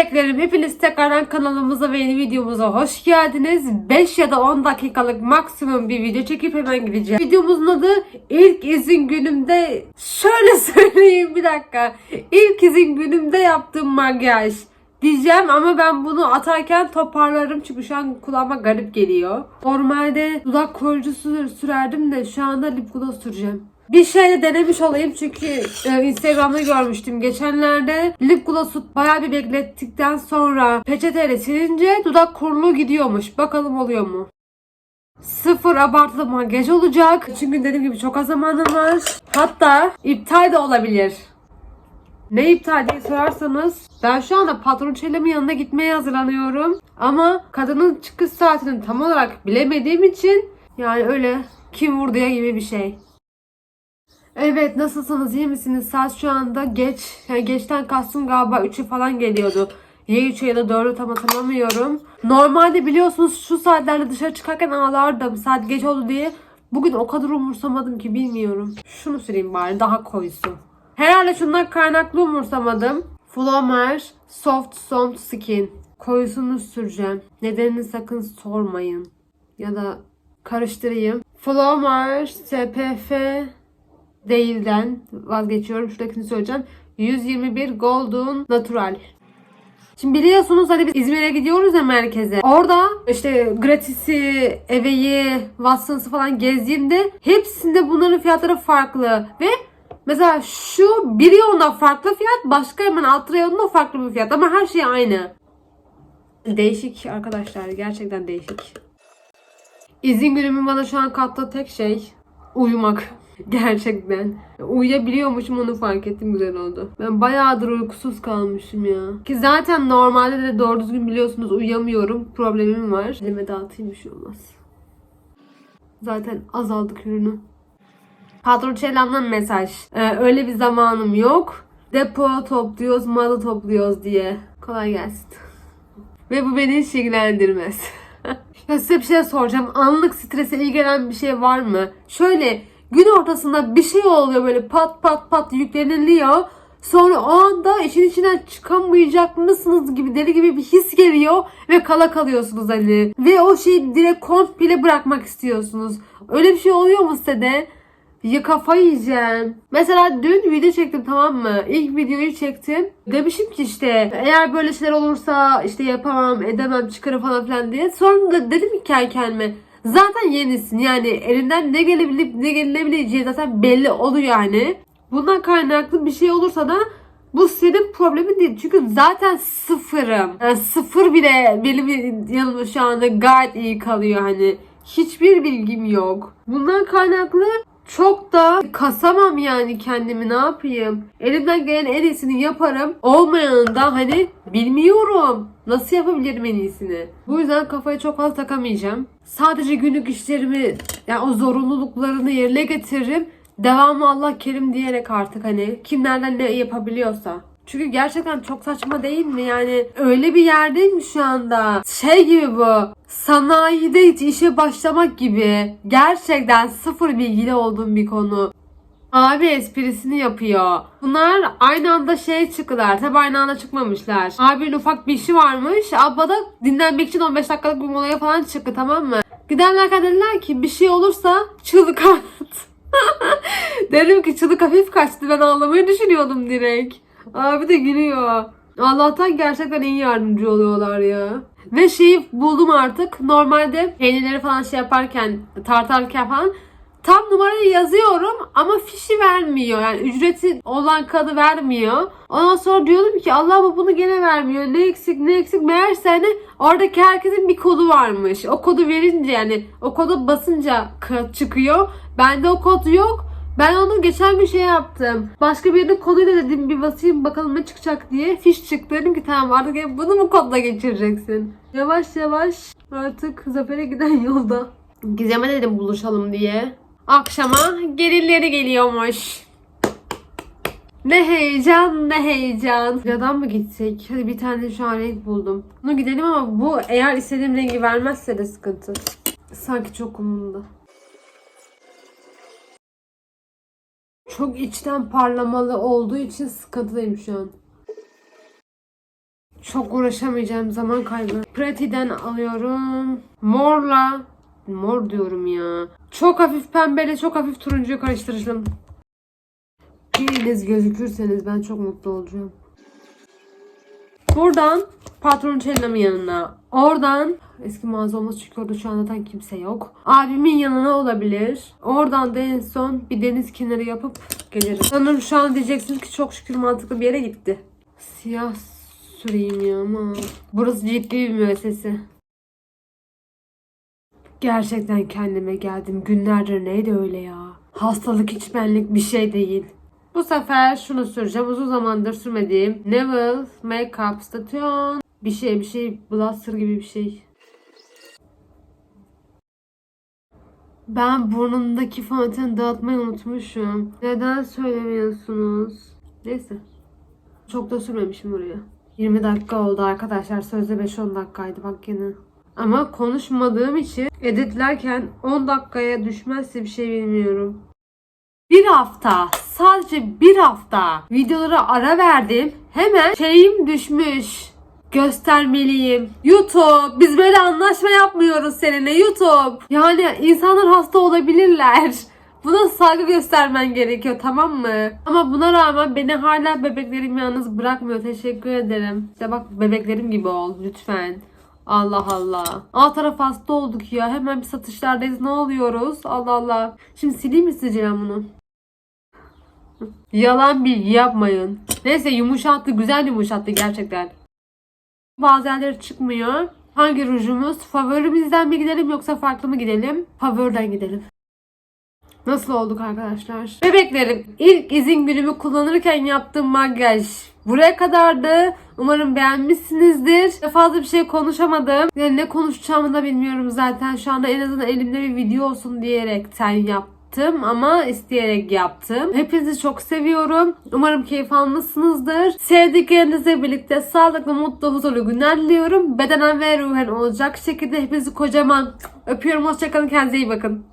bebeklerim hepiniz tekrardan kanalımıza ve yeni videomuza hoş geldiniz. 5 ya da 10 dakikalık maksimum bir video çekip hemen gideceğim. Videomuzun adı ilk izin günümde şöyle söyleyeyim bir dakika. İlk izin günümde yaptığım makyaj diyeceğim ama ben bunu atarken toparlarım çünkü şu an kulağıma garip geliyor. Normalde dudak koruyucusu sürerdim de şu anda lip gloss süreceğim. Bir şey de denemiş olayım çünkü e, Instagram'da görmüştüm. Geçenlerde lip gloss'u bayağı bir beklettikten sonra peçeteyle silince dudak kuruluğu gidiyormuş. Bakalım oluyor mu? Sıfır abartılı makyaj olacak. Çünkü dediğim gibi çok az zamanım var. Hatta iptal de olabilir. Ne iptal diye sorarsanız ben şu anda patron çelemin yanına gitmeye hazırlanıyorum. Ama kadının çıkış saatini tam olarak bilemediğim için yani öyle kim vurduya gibi bir şey. Evet nasılsınız iyi misiniz? Saat şu anda geç. Yani geçten kastım galiba 3'ü falan geliyordu. Ya 3'ü ya da 4'ü tam hatırlamıyorum. Normalde biliyorsunuz şu saatlerde dışarı çıkarken ağlardım. Saat geç oldu diye. Bugün o kadar umursamadım ki bilmiyorum. Şunu süreyim bari daha koysun. Herhalde şundan kaynaklı umursamadım. Flomer Soft Soft Skin. Koyusunu süreceğim. Nedenini sakın sormayın. Ya da karıştırayım. Flomer SPF değilden vazgeçiyorum. Şuradakini söyleyeceğim. 121 Golden Natural. Şimdi biliyorsunuz hani biz İzmir'e gidiyoruz ya merkeze. Orada işte Gratis'i, Eve'yi, Watson's'ı falan gezdiğimde hepsinde bunların fiyatları farklı. Ve mesela şu bir reyonda farklı fiyat, başka hemen alt reyonda farklı bir fiyat. Ama her şey aynı. Değişik arkadaşlar. Gerçekten değişik. İzin günümün bana şu an kattığı tek şey uyumak. Gerçekten. Uyuyabiliyormuşum onu fark ettim güzel oldu. Ben bayağıdır uykusuz kalmışım ya. Ki zaten normalde de doğru düzgün biliyorsunuz uyuyamıyorum. Problemim var. Elime dağıtayım bir şey olmaz. Zaten azaldık ürünü. Patron Çelam'dan mesaj. Ee, öyle bir zamanım yok. Depo topluyoruz, malı topluyoruz diye. Kolay gelsin. Ve bu beni hiç ilgilendirmez. ya size bir şey soracağım. Anlık strese iyi gelen bir şey var mı? Şöyle gün ortasında bir şey oluyor böyle pat pat pat yükleniliyor. Sonra o anda işin içinden çıkamayacak mısınız gibi deli gibi bir his geliyor ve kala kalıyorsunuz hani. Ve o şeyi direkt komple bırakmak istiyorsunuz. Öyle bir şey oluyor mu size de? Ya kafayı yiyeceğim. Mesela dün video çektim tamam mı? İlk videoyu çektim. Demişim ki işte eğer böyle şeyler olursa işte yapamam, edemem, çıkarım falan filan diye. Sonra da dedim ki kendi kendime zaten yenisin yani elinden ne gelebilip ne gelebileceği zaten belli oluyor yani. Bundan kaynaklı bir şey olursa da bu senin problemin değil. Çünkü zaten sıfırım. Yani sıfır bile benim yanımda şu anda gayet iyi kalıyor hani. Hiçbir bilgim yok. Bundan kaynaklı çok da kasamam yani kendimi ne yapayım. Elimden gelen en iyisini yaparım. Olmayanı da hani bilmiyorum. Nasıl yapabilirim en iyisini? Bu yüzden kafayı çok fazla takamayacağım. Sadece günlük işlerimi yani o zorunluluklarını yerine getiririm. Devamı Allah kerim diyerek artık hani kim nereden ne yapabiliyorsa. Çünkü gerçekten çok saçma değil mi? Yani öyle bir yerdeyim şu anda. Şey gibi bu. Sanayide hiç işe başlamak gibi. Gerçekten sıfır bilgili olduğum bir konu. Abi esprisini yapıyor. Bunlar aynı anda şey çıktılar. Tabi aynı anda çıkmamışlar. Abinin ufak bir işi varmış. Abla da dinlenmek için 15 dakikalık bir molaya falan çıktı tamam mı? Giderlerken dediler ki bir şey olursa çığlık at. Dedim ki çığlık hafif kaçtı. Ben ağlamayı düşünüyordum direkt. Abi de gülüyor. Allah'tan gerçekten iyi yardımcı oluyorlar ya. Ve şeyi buldum artık. Normalde peynirleri falan şey yaparken, tartarken falan tam numarayı yazıyorum ama fişi vermiyor. Yani ücreti olan kadı vermiyor. Ondan sonra diyorum ki Allah bu bunu gene vermiyor. Ne eksik ne eksik. Meğerse hani oradaki herkesin bir kodu varmış. O kodu verince yani o kodu basınca çıkıyor. Bende o kod yok. Ben onu geçen gün şey yaptım. Başka birinin koduyla dedim bir basayım bakalım ne çıkacak diye. Fiş çıktı. Dedim ki tamam artık hep bunu mu kodla geçireceksin? Yavaş yavaş artık Zafer'e giden yolda. Gizem'e dedim buluşalım diye. Akşama gelinleri geliyormuş. Ne heyecan ne heyecan. Yadan mı gitsek? Hadi bir tane şu an renk buldum. Bunu gidelim ama bu eğer istediğim rengi vermezse de sıkıntı. Sanki çok umurumda. Çok içten parlamalı olduğu için sıkıntılıyım şu an. Çok uğraşamayacağım zaman kaybı. Prati'den alıyorum. Morla. Mor diyorum ya. Çok hafif pembeyle çok hafif turuncuyu karıştıracağım. Biriniz gözükürseniz ben çok mutlu olacağım. Buradan patron Çellam'ın yanına. Oradan eski mağaza olması çünkü orada şu an zaten kimse yok. Abimin yanına olabilir. Oradan da en son bir deniz kenarı yapıp gelirim. Sanırım şu an diyeceksiniz ki çok şükür mantıklı bir yere gitti. Siyah süreyim ya ama. Burası ciddi bir müessese. Gerçekten kendime geldim. Günlerdir neydi öyle ya? Hastalık hiç benlik bir şey değil. Bu sefer şunu süreceğim. Uzun zamandır sürmediğim Neville Makeup Station. Bir şey bir şey bluster gibi bir şey. Ben burnumdaki fondöteni dağıtmayı unutmuşum. Neden söylemiyorsunuz? Neyse. Çok da sürmemişim buraya. 20 dakika oldu arkadaşlar. Sözde 5-10 dakikaydı bak yine. Ama konuşmadığım için editlerken 10 dakikaya düşmezse bir şey bilmiyorum. Bir hafta, sadece bir hafta videolara ara verdim. Hemen şeyim düşmüş. Göstermeliyim. YouTube, biz böyle anlaşma yapmıyoruz seninle YouTube. Yani insanlar hasta olabilirler. Buna saygı göstermen gerekiyor tamam mı? Ama buna rağmen beni hala bebeklerim yalnız bırakmıyor. Teşekkür ederim. İşte bak bebeklerim gibi ol lütfen. Allah Allah. Alt taraf hasta olduk ya. Hemen bir satışlardayız. Ne oluyoruz? Allah Allah. Şimdi sileyim mi ben bunu? Yalan bilgi yapmayın. Neyse yumuşattı. Güzel yumuşattı gerçekten. Bazı yerleri çıkmıyor. Hangi rujumuz? Favorimizden mi gidelim yoksa farklı mı gidelim? Favoriden gidelim. Nasıl olduk arkadaşlar? Bebeklerim ilk izin günümü kullanırken yaptığım makyaj buraya kadardı. Umarım beğenmişsinizdir. Fazla bir şey konuşamadım. Yani ne konuşacağımı da bilmiyorum zaten. Şu anda en azından elimde bir video olsun diyerekten yaptım ama isteyerek yaptım. Hepinizi çok seviyorum. Umarım keyif almışsınızdır. Sevdiklerinizle birlikte sağlıklı, mutlu, huzurlu günler diliyorum. Bedenen ve ruhen olacak şekilde hepinizi kocaman öpüyorum. Hoşçakalın. Kendinize iyi bakın.